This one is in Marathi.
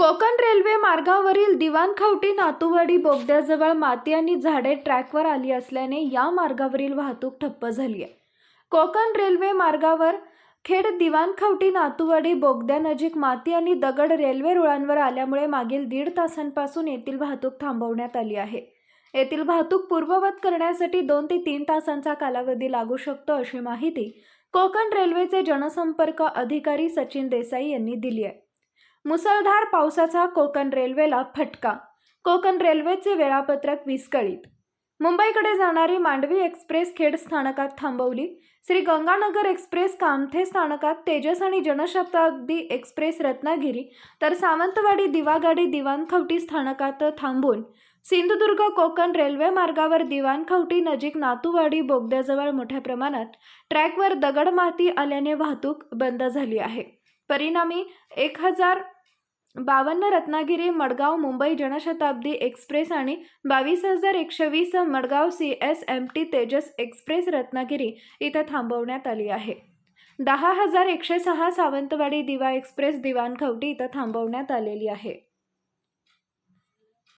कोकण रेल्वे मार्गावरील दिवाणखावटी नातूवाडी बोगद्याजवळ माती आणि झाडे ट्रॅकवर आली असल्याने या मार्गावरील वाहतूक ठप्प झाली आहे कोकण रेल्वे मार्गावर खेड दिवाणखावटी नातूवाडी बोगद्यानजीक माती आणि दगड रेल्वे रुळांवर आल्यामुळे मागील दीड तासांपासून येथील वाहतूक थांबवण्यात आली आहे. येथील वाहतूक पूर्ववत करण्यासाठी दोन ते तीन तासांचा कालावधी लागू शकतो अशी माहिती कोकण रेल्वेचे जनसंपर्क अधिकारी सचिन देसाई यांनी दिली आहे मुसळधार पावसाचा कोकण रेल्वेला फटका. कोकण रेल्वेचे वेळापत्रक विस्कळीत. मुंबईकडे जाणारी मांडवी एक्सप्रेस खेड स्थानकात थांबवली. श्री गंगानगर एक्सप्रेस कामथे स्थानकात तेजस आणि जनशताब्दी एक्सप्रेस रत्नागिरी तर सावंतवाडी दिवागाडी दिवाणखवटी स्थानकात थांबून. सिंधुदुर्ग कोकण रेल्वे मार्गावर दिवाणखवटी नजीक नातूवाडी बोगद्याजवळ मोठ्या प्रमाणात ट्रॅकवर दगड माती आल्याने वाहतूक बंद झाली आहे. परिणामी एक हजार बावन्न रत्नागिरी मडगाव मुंबई जनशताब्दी एक्सप्रेस आणि बावीस हजार एकशे वीस Madgaon C S M T Tejas express Ratnagiri इथं थांबवण्यात आली आहे. दहा हजार एकशे सहा सावंतवाडी दिवा एक्सप्रेस दिवाणखवटी इथं थांबवण्यात आलेली आहे.